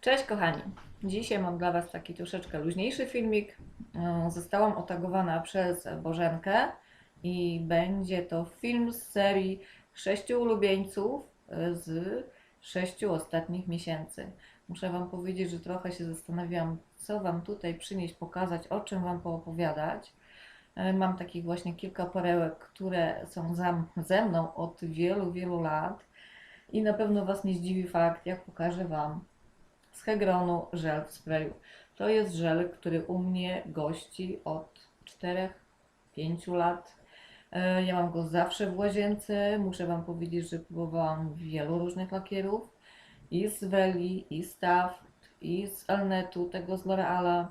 Cześć kochani. Dzisiaj mam dla Was taki troszeczkę luźniejszy filmik. E, Zostałam otagowana przez Bożenkę i będzie to film z serii sześciu ulubieńców e, z sześciu ostatnich miesięcy. Muszę Wam powiedzieć, że trochę się zastanawiałam, co Wam tutaj przynieść, pokazać, o czym Wam poopowiadać. E, Mam takich właśnie kilka perełek, które są ze mną od wielu, wielu lat i na pewno Was nie zdziwi fakt, jak pokażę Wam z Hegronu żel w sprayu. To jest żel, który u mnie gości od 4-5 lat. E, Ja mam go zawsze w łazience. Muszę Wam powiedzieć, że próbowałam wielu różnych lakierów. I z Weli, i z Taft, i z Alnetu, tego z L'Oreala.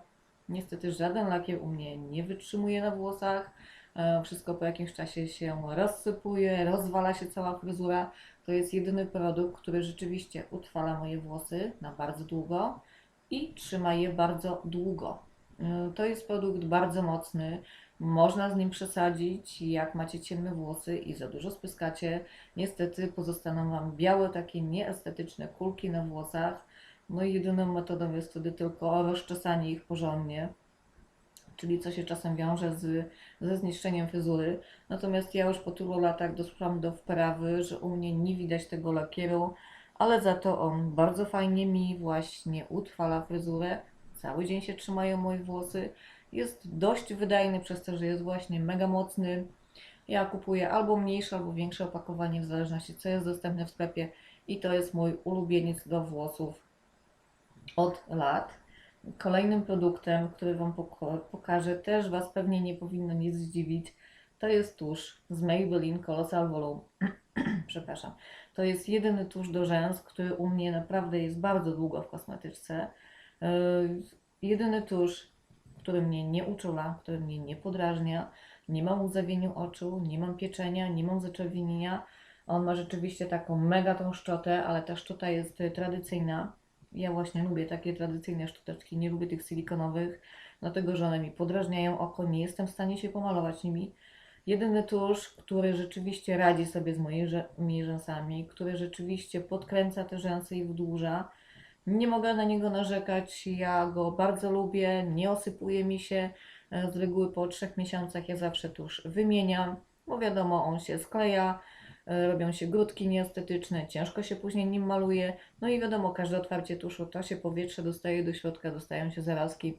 Niestety żaden lakier u mnie nie wytrzymuje na włosach. E, Wszystko po jakimś czasie się rozsypuje, rozwala się cała fryzura. To jest jedyny produkt, który rzeczywiście utrwala moje włosy na bardzo długo i trzyma je bardzo długo. Y, To jest produkt bardzo mocny. Można z nim przesadzić, jak macie ciemne włosy i za dużo spyskacie. Niestety pozostaną Wam białe, takie nieestetyczne kulki na włosach. No i jedyną metodą jest wtedy tylko rozczesanie ich porządnie czyli co się czasem wiąże z, ze zniszczeniem fryzury. Natomiast ja już po tylu latach doszłam do wprawy, że u mnie nie widać tego lakieru, ale za to on bardzo fajnie mi właśnie utrwala fryzurę. Cały dzień się trzymają moje włosy. Jest dość wydajny przez to, że jest właśnie mega mocny. Ja kupuję albo mniejsze, albo większe opakowanie, w zależności co jest dostępne w sklepie. I to jest mój ulubieniec do włosów od lat. Kolejnym produktem, który Wam pokażę, też Was pewnie nie powinno nic zdziwić, to jest tusz z Maybelline Colossal Volume. Przepraszam. To jest jedyny tusz do rzęs, który u mnie naprawdę jest bardzo długo w kosmetyczce. Yy, jedyny tusz, który mnie nie uczula, który mnie nie podrażnia. Nie mam łzawieniu oczu, nie mam pieczenia, nie mam zaczerwienienia. On ma rzeczywiście taką mega tą szczotę, ale ta szczota jest tradycyjna. Ja właśnie lubię takie tradycyjne szczoteczki, nie lubię tych silikonowych, dlatego że one mi podrażniają oko, nie jestem w stanie się pomalować nimi. Jedyny tusz, który rzeczywiście radzi sobie z moimi rzęsami, który rzeczywiście podkręca te rzęsy i wydłuża. Nie mogę na niego narzekać, ja go bardzo lubię, nie osypuje mi się. E, Z reguły po trzech miesiącach ja zawsze tusz wymieniam, bo wiadomo, on się skleja, robią się grudki nieestetyczne, ciężko się później nim maluje. No i wiadomo, każde otwarcie tuszu to się powietrze dostaje do środka, dostają się zarazki.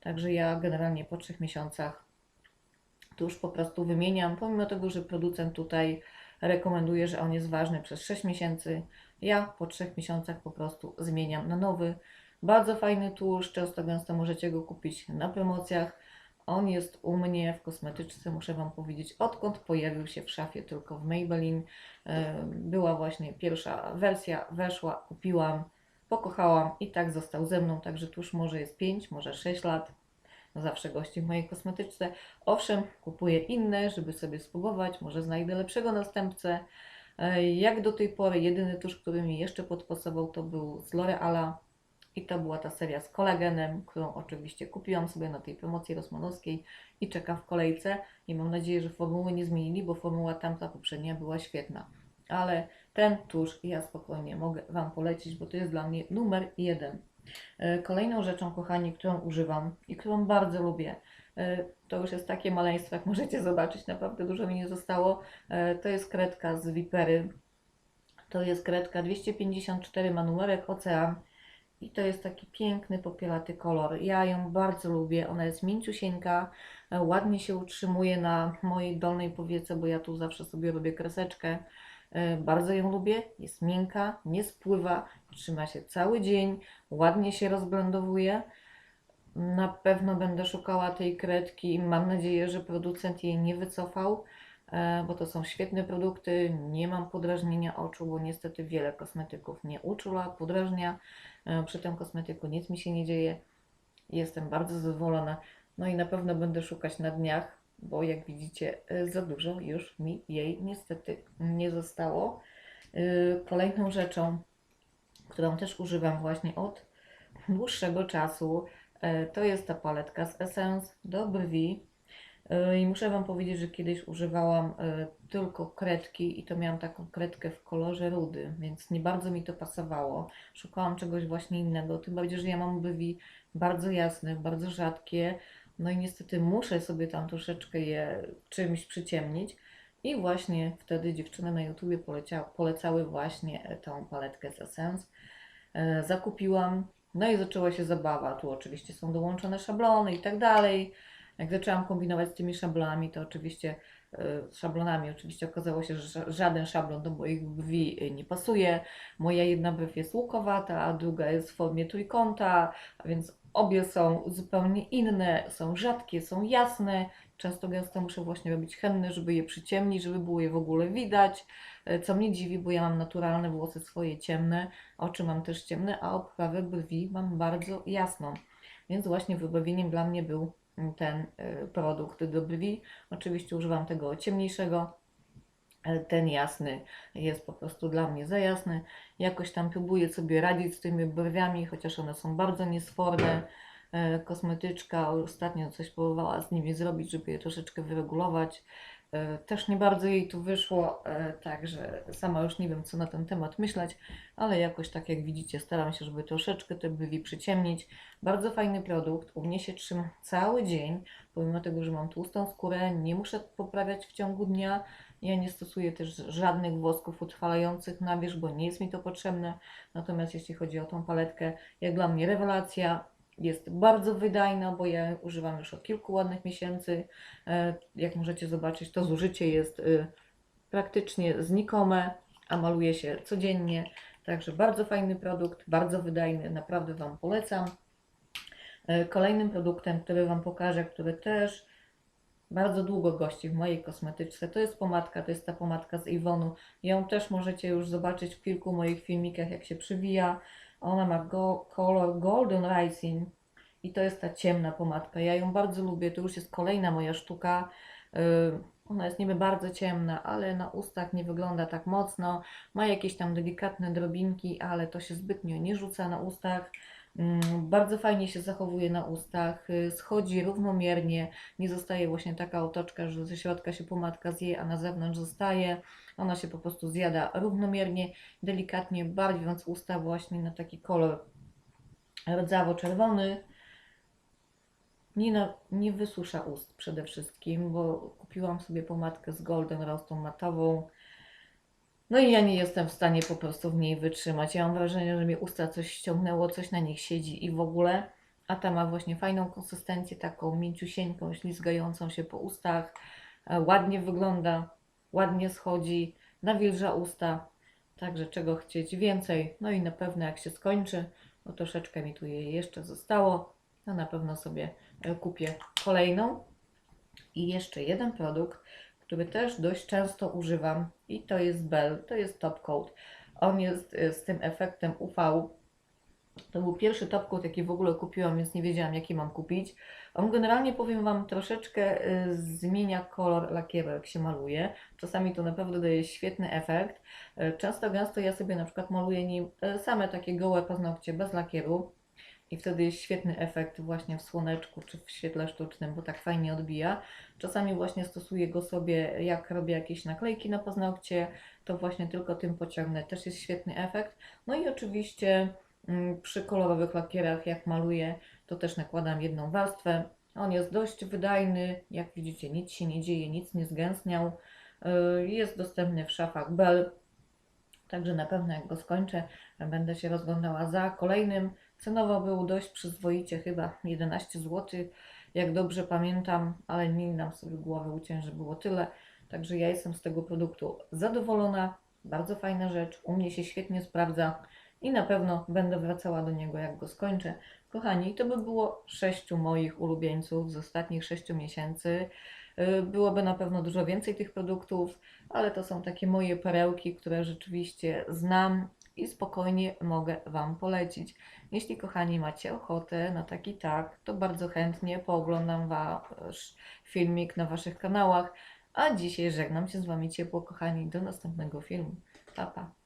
Także ja generalnie po trzech miesiącach tusz po prostu wymieniam, pomimo tego, że producent tutaj rekomenduje, że on jest ważny przez 6 miesięcy. Ja po trzech miesiącach po prostu zmieniam na nowy. Bardzo fajny tusz, często gęsto możecie go kupić na promocjach. On jest u mnie w kosmetyczce, muszę Wam powiedzieć, odkąd pojawił się w szafie tylko w Maybelline. E, Była właśnie pierwsza wersja, weszła, kupiłam, pokochałam i tak został ze mną. Także tuż może jest 5, może 6 lat. Zawsze gości w mojej kosmetyczce. Owszem, kupuję inne, żeby sobie spróbować, może znajdę lepszego następcę. E, Jak do tej pory, jedyny tusz, który mi jeszcze podpasował, to był z L'Oreala. I to była ta seria z kolagenem, którą oczywiście kupiłam sobie na tej promocji rosmanowskiej i czekam w kolejce. I mam nadzieję, że formuły nie zmienili, bo formuła tamta poprzednia była świetna. Ale ten tusz ja spokojnie mogę Wam polecić, bo to jest dla mnie numer jeden. E, Kolejną rzeczą, kochani, którą używam i którą bardzo lubię, e, to już jest takie maleństwo, jak możecie zobaczyć, naprawdę dużo mi nie zostało. E, To jest kredka z Vipery. To jest kredka 254 ma numerek Ocean i to jest taki piękny, popielaty kolor. Ja ją bardzo lubię, ona jest mięciusieńka, e, ładnie się utrzymuje na mojej dolnej powiece, bo ja tu zawsze sobie robię kreseczkę. E, Bardzo ją lubię, jest miękka, nie spływa, trzyma się cały dzień, ładnie się rozblendowuje. Na pewno będę szukała tej kredki i mam nadzieję, że producent jej nie wycofał, e, bo to są świetne produkty. Nie mam podrażnienia oczu, bo niestety wiele kosmetyków nie uczula, podrażnia. E, Przy tym kosmetyku nic mi się nie dzieje. Jestem bardzo zadowolona. No i na pewno będę szukać na dniach, bo jak widzicie, e, za dużo już mi jej niestety nie zostało. E, Kolejną rzeczą, którą też używam właśnie od dłuższego czasu, to jest ta paletka z Essence do brwi. Y, I muszę Wam powiedzieć, że kiedyś używałam y, tylko kredki i to miałam taką kredkę w kolorze rudy, więc nie bardzo mi to pasowało. Szukałam czegoś właśnie innego, tym bardziej, że ja mam brwi bardzo jasne, bardzo rzadkie, no i niestety muszę sobie tam troszeczkę je czymś przyciemnić. I właśnie wtedy dziewczyny na YouTubie polecały właśnie e, tą paletkę z Essence. E, Zakupiłam, no i zaczęła się zabawa. Tu oczywiście są dołączone szablony i tak dalej. Jak zaczęłam kombinować z tymi szablonami, to oczywiście e, szablonami oczywiście okazało się, że ża- żaden szablon do moich brwi e, nie pasuje. Moja jedna brew jest łukowata, a druga jest w formie trójkąta, a więc obie są zupełnie inne, są rzadkie, są jasne. Często gęsto muszę właśnie robić henny, żeby je przyciemnić, żeby było je w ogóle widać. E, Co mnie dziwi, bo ja mam naturalne włosy swoje ciemne, oczy mam też ciemne, a oprawę brwi mam bardzo jasną. Więc właśnie wybawieniem dla mnie był ten e, produkt do brwi. Oczywiście używam tego ciemniejszego. Ten jasny jest po prostu dla mnie za jasny. Jakoś tam próbuję sobie radzić z tymi brwiami, chociaż one są bardzo niesforne. E, Kosmetyczka ostatnio coś próbowała z nimi zrobić, żeby je troszeczkę wyregulować. E, Też nie bardzo jej tu wyszło, e, także sama już nie wiem, co na ten temat myśleć, ale jakoś tak jak widzicie, staram się, żeby troszeczkę te brwi przyciemnić. Bardzo fajny produkt, u mnie się trzyma cały dzień, pomimo tego, że mam tłustą skórę, nie muszę poprawiać w ciągu dnia. Ja nie stosuję też żadnych wosków utrwalających na wierzch, bo nie jest mi to potrzebne. Natomiast jeśli chodzi o tą paletkę, jak dla mnie rewelacja. Jest bardzo wydajna, bo ja używam już od kilku ładnych miesięcy. E, Jak możecie zobaczyć, to zużycie jest y, praktycznie znikome, a maluje się codziennie. Także bardzo fajny produkt, bardzo wydajny, naprawdę Wam polecam. E, Kolejnym produktem, który Wam pokażę, który też bardzo długo gości w mojej kosmetyczce, to jest pomadka, to jest ta pomadka z Ivonu. Ją też możecie już zobaczyć w kilku moich filmikach, jak się przywija. Ona ma go, kolor Golden Rising i to jest ta ciemna pomadka. Ja ją bardzo lubię, to już jest kolejna moja sztuka. Yy, Ona jest niby bardzo ciemna, ale na ustach nie wygląda tak mocno. Ma jakieś tam delikatne drobinki, ale to się zbytnio nie rzuca na ustach. Mm, Bardzo fajnie się zachowuje na ustach, y, schodzi równomiernie, nie zostaje właśnie taka otoczka, że ze środka się pomadka zje, a na zewnątrz zostaje. Ona się po prostu zjada równomiernie, delikatnie barwiąc usta właśnie na taki kolor rdzawo-czerwony. Nie, nie wysusza ust przede wszystkim, bo kupiłam sobie pomadkę z Golden Rose, tą matową. No i ja nie jestem w stanie po prostu w niej wytrzymać. Ja mam wrażenie, że mi usta coś ściągnęło, coś na nich siedzi i w ogóle. A ta ma właśnie fajną konsystencję, taką mięciusieńką, ślizgającą się po ustach. E, Ładnie wygląda, ładnie schodzi, nawilża usta. Także czego chcieć więcej. No i na pewno jak się skończy, bo troszeczkę mi tu jej jeszcze zostało, to na pewno sobie e, kupię kolejną. I jeszcze jeden produkt, który też dość często używam i to jest Bell, to jest top coat. On jest y, z tym efektem UV. To był pierwszy top coat, jaki w ogóle kupiłam, więc nie wiedziałam, jaki mam kupić. On generalnie, powiem Wam, troszeczkę y, zmienia kolor lakieru, jak się maluje. Czasami to naprawdę daje świetny efekt. Y, Często, gęsto ja sobie na przykład maluję nim same takie gołe paznokcie bez lakieru. I wtedy jest świetny efekt właśnie w słoneczku czy w świetle sztucznym, bo tak fajnie odbija. Czasami właśnie stosuję go sobie, jak robię jakieś naklejki na paznokcie, to właśnie tylko tym pociągnę. Też jest świetny efekt. No i oczywiście mm, przy kolorowych lakierach, jak maluję, to też nakładam jedną warstwę. On jest dość wydajny, jak widzicie, nic się nie dzieje, nic nie zgęstniał. Yy, Jest dostępny w szafach Bell, także na pewno jak go skończę, będę się rozglądała za kolejnym. Cenowo był dość przyzwoicie, chyba 11 zł, jak dobrze pamiętam, ale nie dam sobie głowy uciąć, że było tyle. Także ja jestem z tego produktu zadowolona. Bardzo fajna rzecz, u mnie się świetnie sprawdza i na pewno będę wracała do niego, jak go skończę. Kochani, to by było sześciu moich ulubieńców z ostatnich sześciu miesięcy. Yy, Byłoby na pewno dużo więcej tych produktów, ale to są takie moje perełki, które rzeczywiście znam i spokojnie mogę Wam polecić. Jeśli kochani macie ochotę na taki tak, to bardzo chętnie pooglądam Wasz filmik na Waszych kanałach. A dzisiaj żegnam się z Wami ciepło, kochani. Do następnego filmu. Pa, pa.